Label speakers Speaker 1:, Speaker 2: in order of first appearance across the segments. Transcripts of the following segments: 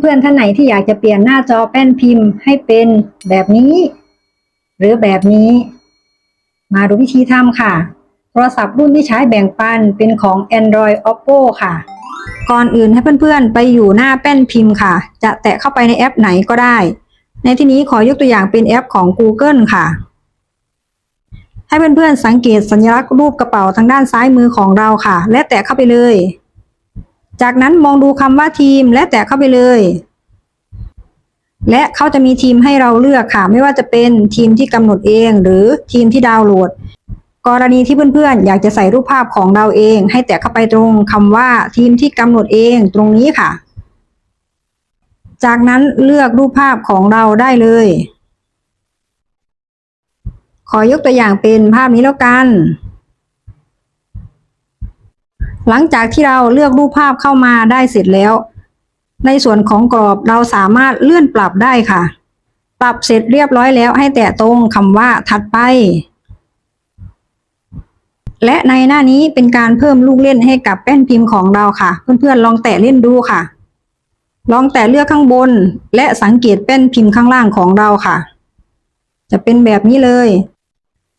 Speaker 1: เพื่อนๆท่านไหนที่อยากจะเปลี่ยนหน้าจอแป้นพิมพ์ให้เป็นแบบนี้ หรือแบบนี้ มาดูวิธีทำค่ะ โทรศัพท์รุ่นที่ใช้แบ่งปันเป็นของ Android Oppo ค่ะ ก่อนอื่นให้เพื่อนๆ ไปอยู่หน้าแป้นพิมพ์ค่ะ จะแตะเข้าไปในแอปไหนก็ได้ ในที่นี้ขอยกตัวอย่างเป็นแอปของ Google ค่ะ ให้เพื่อนๆสังเกตสัญลักษณ์รูปกระเป๋าทางด้านซ้ายมือของเราค่ะ และแตะเข้าไปเลย จากนั้นมองดูคำว่าทีมและแตะเข้าไปเลย และเขาจะมีทีมให้เราเลือกค่ะ ไม่ว่าจะเป็นทีมที่กำหนดเอง หรือทีมที่ดาวน์โหลด กรณีที่เพื่อนๆ อยากจะใส่รูปภาพของเราเอง ให้แตะเข้าไปตรงคำว่าทีมที่กำหนดเองตรงนี้ค่ะ จากนั้นเลือกรูปภาพของเราได้เลย ขอยกตัวอย่างเป็นภาพนี้แล้วกัน หลังจากที่เราเลือกรูปภาพเข้ามาได้เสร็จแล้ว ในส่วนของกรอบเราสามารถเลื่อนปรับได้ค่ะ ปรับเสร็จเรียบร้อยแล้วให้แตะตรงคำว่าถัดไป และในหน้านี้เป็นการเพิ่มลูกเล่นให้กับแป้นพิมพ์ของเราค่ะ เพื่อนๆลองแตะเล่นดูค่ะ ลองแตะเลือกข้างบน และสังเกตแป้นพิมพ์ข้างล่างของเราค่ะ จะเป็นแบบนี้เลย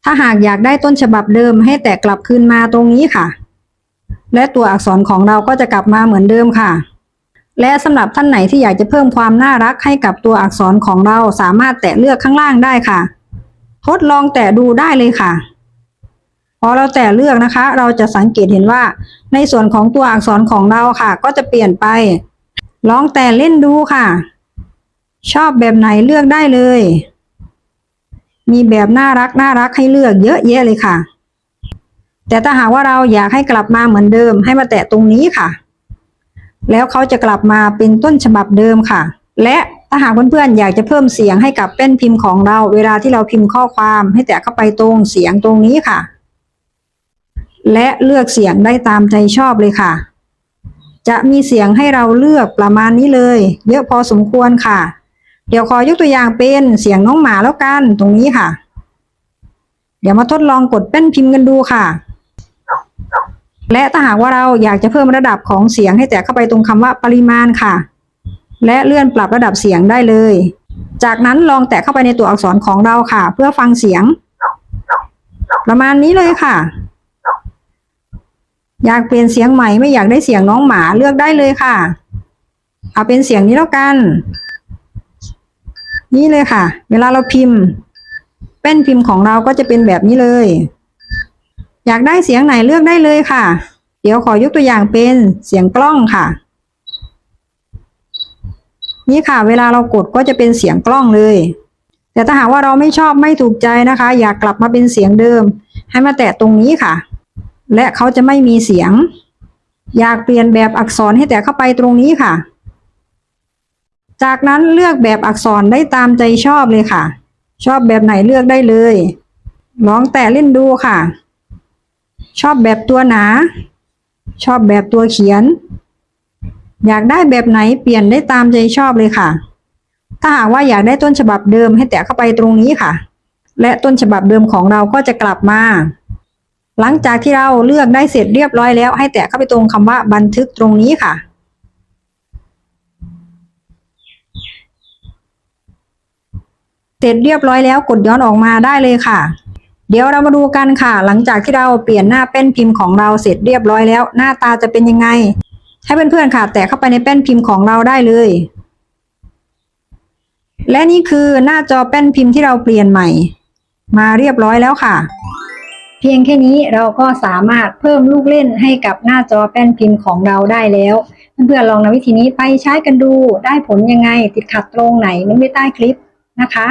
Speaker 1: ถ้าหากอยากได้ต้นฉบับเดิมให้แตะกลับคืนมาตรงนี้ค่ะ และตัวอักษรของเราก็จะกลับมาเหมือนเดิมค่ะ และสำหรับท่านไหนที่อยากจะเพิ่มความน่ารักให้กับตัวอักษรของเราสามารถแตะเลือกข้างล่างได้ค่ะ ทดลองแตะดูได้เลยค่ะ พอเราแตะเลือกนะคะ เราจะสังเกตเห็นว่า ในส่วนของตัวอักษรของเราค่ะ ก็จะเปลี่ยนไป ลองแตะเล่นดูค่ะ ชอบแบบไหนเลือกได้เลย มีแบบน่ารักน่ารักให้เลือกเยอะแยะเลยค่ะ แต่ถ้าหากว่าเราอยากให้กลับมาเหมือนเดิม ให้มาแตะตรงนี้ค่ะ แล้วเขาจะกลับมาเป็นต้นฉบับเดิมค่ะ และถ้าหากเพื่อนๆอยากจะเพิ่มเสียงให้กับแป้นพิมพ์ของเรา เวลาที่เราพิมพ์ข้อความให้แตะเข้าไปตรงเสียงตรงนี้ค่ะ และเลือกเสียงได้ตามใจชอบเลยค่ะ จะมีเสียงให้เราเลือกประมาณนี้เลย เยอะพอสมควรค่ะ เดี๋ยวขอยกตัวอย่างเป็นเสียงน้องหมาแล้วกันตรงนี้ค่ะ เดี๋ยวมาทดลองกดแป้นพิมพ์กันดูค่ะ และถ้าหากว่าเราอยากจะเพิ่มระดับของเสียงให้แตะเข้าไปตรงคำว่าปริมาณค่ะ และเลื่อนปรับระดับเสียงได้เลย จากนั้นลองแตะเข้าไปในตัวอักษรของเราค่ะ เพื่อฟังเสียง ประมาณนี้เลยค่ะ อยากเปลี่ยนเสียงใหม่ไม่อยากได้เสียงน้องหมาเลือกได้เลยค่ะ เอาเป็นเสียงนี้แล้วกัน นี่เลยค่ะ เวลาเราพิมพ์แป้นพิมพ์ของเราก็จะเป็นแบบนี้เลย อยากได้เสียงไหนเลือกได้เลยค่ะ เดี๋ยวขอยกตัวอย่างเป็นเสียงกล้องค่ะ นี่ค่ะ เวลาเรากดก็จะเป็นเสียงกล้องเลย แต่ถ้าหากว่าเราไม่ชอบไม่ถูกใจนะคะ อยากกลับมาเป็นเสียงเดิม ให้มาแตะตรงนี้ค่ะ และเขาจะไม่มีเสียง อยากเปลี่ยนแบบอักษรให้แตะเข้าไปตรงนี้ค่ะ จากนั้นเลือกแบบอักษรได้ตามใจชอบเลยค่ะ ชอบแบบไหนเลือกได้เลยลองแตะเล่นดูค่ะ ชอบแบบตัวหนา ชอบแบบตัวเขียน อยากได้แบบไหนเปลี่ยนได้ตามใจชอบเลยค่ะ ถ้าหากว่าอยากได้ต้นฉบับเดิมให้แตะเข้าไปตรงนี้ค่ะ และต้นฉบับเดิมของเราก็จะกลับมา หลังจากที่เราเลือกได้เสร็จเรียบร้อยแล้ว ให้แตะเข้าไปตรงคำว่าบันทึกตรงนี้ค่ะเสร็จเรียบร้อยแล้วกดย้อนออกมาได้เลยค่ะ เดี๋ยวเรามาดูกันค่ะ หลังจากที่เราเปลี่ยนหน้าแป้นพิมพ์ของเราเสร็จเรียบร้อยแล้ว หน้าตาจะเป็นยังไง ให้เพื่อนๆค่ะ แตะเข้าไปในแป้นพิมพ์ของเราได้เลย และนี่คือหน้าจอแป้นพิมพ์ที่เราเปลี่ยนใหม่ มาเรียบร้อยแล้วค่ะ เพียงแค่นี้เราก็สามารถเพิ่มลูกเล่นให้กับหน้าจอแป้นพิมพ์ของเราได้แล้วเพื่อนๆลองนำวิธีนี้ไปใช้กันดู ได้ผลยังไงติดขัดตรงไหนมันไม่ใต้คลิปนะคะ